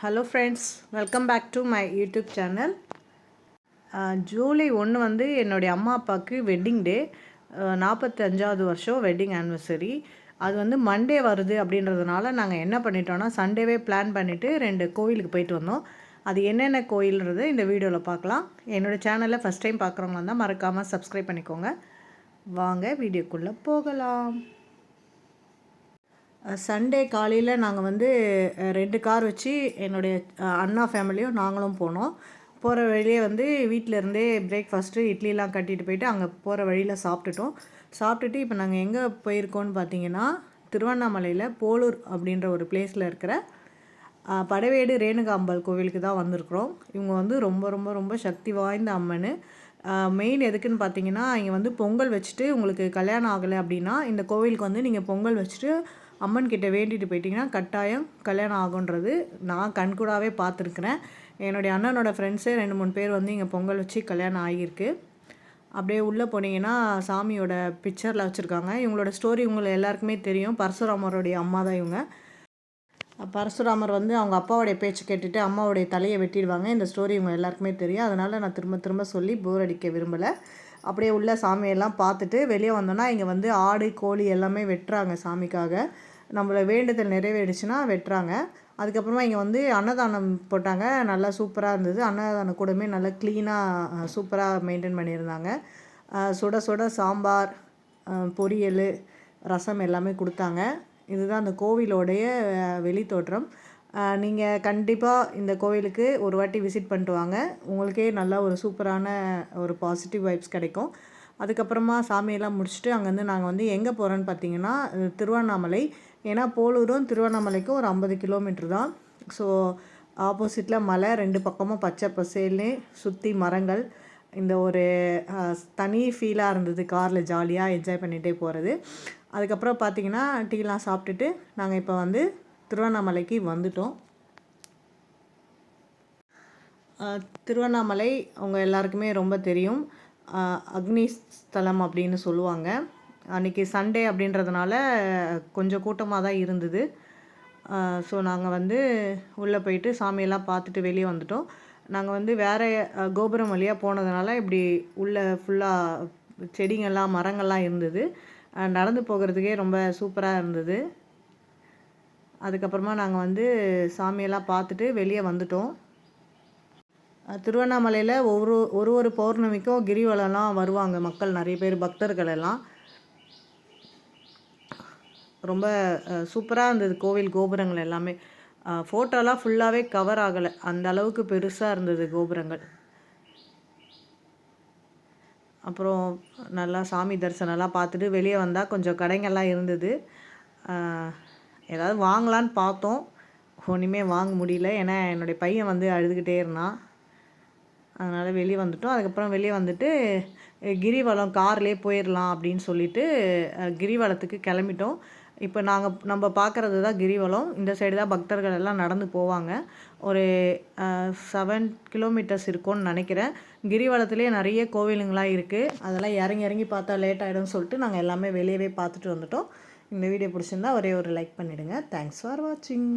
Hello friends welcome back to my YouTube channel July ஒன்று வந்து என்னுடைய அம்மா அப்பாவுக்கு வெட்டிங் டே நாற்பத்தஞ்சாவது வருஷம் வெட்டிங் ஆனிவர்சரி அது வந்து மண்டே வருது அப்படின்றதுனால நாங்கள் என்ன பண்ணிட்டோன்னா சண்டேவே பிளான் பண்ணிவிட்டு ரெண்டு கோவிலுக்கு போயிட்டு வந்தோம். அது என்னென்ன கோயில்ன்றது இந்த வீடியோவில் பார்க்கலாம். என்னோடய சேனலை ஃபஸ்ட் டைம் பார்க்குறவங்க இருந்தால் மறக்காமல் சப்ஸ்கிரைப் பண்ணிக்கோங்க. வாங்க வீடியோக்குள்ளே போகலாம். சண்டே காலையில் நாங்கள் வந்து ரெண்டு கார் வச்சு என்னுடைய அண்ணா ஃபேமிலியும் நாங்களும் போனோம். போகிற வழியே வந்து வீட்டில் இருந்தே பிரேக்ஃபாஸ்ட்டு இட்லிலாம் கட்டிட்டு போயிட்டு அங்கே போகிற வழியில் சாப்பிட்டுட்டோம். சாப்பிட்டுட்டு இப்போ நாங்கள் எங்கே போயிருக்கோம்னு பார்த்தீங்கன்னா திருவண்ணாமலையில் போலூர் அப்படின்ற ஒரு பிளேஸில் இருக்கிற படவேடு ரேணுகாம்பல் கோவிலுக்கு தான் வந்திருக்கிறோம். இவங்க வந்து ரொம்ப ரொம்ப ரொம்ப சக்தி வாய்ந்த அம்மன். மெயின் எதுக்குன்னு பார்த்தீங்கன்னா இங்கே வந்து பொங்கல் வச்சுட்டு உங்களுக்கு கல்யாணம் ஆகலை அப்படின்னா இந்த கோவிலுக்கு வந்து நீங்கள் பொங்கல் வச்சுட்டு அம்மன் கிட்ட வேண்டிட்டு போயிட்டீங்கன்னா கட்டாயம் கல்யாணம் ஆகுன்றது நான் கண்கூடாவே பார்த்துருக்குறேன். என்னுடைய அண்ணனோட ஃப்ரெண்ட்ஸே ரெண்டு மூணு பேர் வந்து இங்கே பொங்கல் வச்சு கல்யாணம் ஆகியிருக்கு. அப்படியே உள்ளே போனீங்கன்னா சாமியோட பிக்சரில் வச்சுருக்காங்க. இவங்களோட ஸ்டோரி உங்களை எல்லாருக்குமே தெரியும். பரசுராமருடைய அம்மா தான் இவங்க. பரசுராமர் வந்து அவங்க அப்பாவுடைய பேச்சு கேட்டுட்டு அம்மாவுடைய தலையை வெட்டிடுவாங்க. இந்த ஸ்டோரி இவங்க எல்லாருக்குமே தெரியும். அதனால் நான் திரும்ப திரும்ப சொல்லி போர் அடிக்க விரும்பலை. அப்படியே உள்ள சாமியெல்லாம் பார்த்துட்டு வெளியே வந்தோன்னா இங்கே வந்து ஆடு கோழி எல்லாமே வெட்டுறாங்க சாமிக்காக. நம்மளை வேண்டுதல் நிறைவேறிச்சுன்னா வெட்டுறாங்க. அதுக்கப்புறமா இங்கே வந்து அன்னதானம் போட்டாங்க. நல்லா சூப்பராக இருந்தது. அன்னதானம் கூடமே நல்லா க்ளீனாக சூப்பராக மெயின்டைன் பண்ணியிருந்தாங்க. சுட சுட சாம்பார் பொரியல் ரசம் எல்லாமே கொடுத்தாங்க. இதுதான் அந்த கோவிலோடைய வெளித்தோற்றம். நீங்கள் கண்டிப்பாக இந்த கோவிலுக்கு ஒரு வாட்டி விசிட் பண்ணிட்டு வாங்க. உங்களுக்கே நல்லா ஒரு சூப்பரான ஒரு பாசிட்டிவ் வைப்ஸ் கிடைக்கும். அதுக்கப்புறமா சாமியெல்லாம் முடிச்சுட்டு அங்கேருந்து நாங்கள் வந்து எங்கே போகிறோன்னு பார்த்தீங்கன்னா திருவண்ணாமலை. ஏன்னா போலூரும் திருவண்ணாமலைக்கும் ஒரு ஐம்பது கிலோமீட்டர் தான். ஸோ ஆப்போசிட்டில் மலை ரெண்டு பக்கமும் பச்சை பசேல்னு சுற்றி மரங்கள். இந்த ஒரு தனி ஃபீலாக இருந்தது காரில் ஜாலியாக என்ஜாய் பண்ணிகிட்டே போகிறது அதுக்கப்புறம் பார்த்தீங்கன்னா டீலாம் சாப்பிட்டுட்டு நாங்கள் இப்போ வந்து திருவண்ணாமலைக்கு வந்துட்டோம். திருவண்ணாமலை அவங்க எல்லாருக்குமே ரொம்ப தெரியும். அக்னி ஸ்தலம் அப்படின்னு சொல்லுவாங்க. அன்றைக்கி சண்டே அப்படின்றதுனால கொஞ்சம் கூட்டமாக தான் இருந்தது. ஸோ நாங்கள் வந்து உள்ளே போயிட்டு சாமியெல்லாம் பார்த்துட்டு வெளியே வந்துட்டோம். நாங்கள் வந்து வேறு கோபுரம் வழியாக போனதுனால இப்படி உள்ளே ஃபுல்லாக செடிங்கள்லாம் மரங்கள்லாம் இருந்தது. நடந்து போகிறதுக்கே ரொம்ப சூப்பராக இருந்தது. அதுக்கப்புறமா நாங்கள் வந்து சாமியெல்லாம் பார்த்துட்டு வெளியே வந்துட்டோம். திருவண்ணாமலையில் ஒவ்வொரு ஒரு ஒரு பௌர்ணமிக்கும் கிரிவலம்லாம் வருவாங்க மக்கள் நிறைய பேர் பக்தர்கள் எல்லாம். ரொம்ப சூப்பராக இருந்தது கோவில் கோபுரங்கள் எல்லாமே. ஃபோட்டோலாம் ஃபுல்லாகவே கவர் ஆகலை. அந்த அளவுக்கு பெருசாக இருந்தது கோபுரங்கள். அப்புறம் நல்லா சாமி தரிசனம்லாம் பார்த்துட்டு வெளியே வந்தால் கொஞ்சம் கடைங்கள்லாம் இருந்தது. ஏதாவது வாங்கலான்னு பார்த்தோம். ஒன்றுமே வாங்க முடியல. ஏன்னா என்னுடைய பையன் வந்து அழுதுகிட்டே இருந்தான். அதனால் வெளியே வந்துட்டோம். அதுக்கப்புறம் வெளியே வந்துட்டு கிரிவலம் கார்லேயே போயிடலாம் அப்படின்னு சொல்லிட்டு கிரிவலத்துக்கு கிளம்பிட்டோம். இப்போ நாங்கள் நம்ம பார்க்குறது தான் கிரிவலம். இந்த சைடு தான் பக்தர்கள் எல்லாம் நடந்து போவாங்க. ஒரு செவன் கிலோமீட்டர்ஸ் இருக்கும்னு நினைக்கிறேன். கிரிவலத்துலேயே நிறைய கோவிலுங்களாம் இருக்குது அதெல்லாம் இறங்கி இறங்கி பார்த்தா லேட் ஆகிடும்னு சொல்லிட்டு நாங்கள் எல்லாமே வெளியவே பார்த்துட்டு வந்துட்டோம். இந்த வீடியோ பிடிச்சிருந்தா ஒரே ஒரு லைக் பண்ணிவிடுங்க தேங்க்ஸ் ஃபார் வாட்சிங்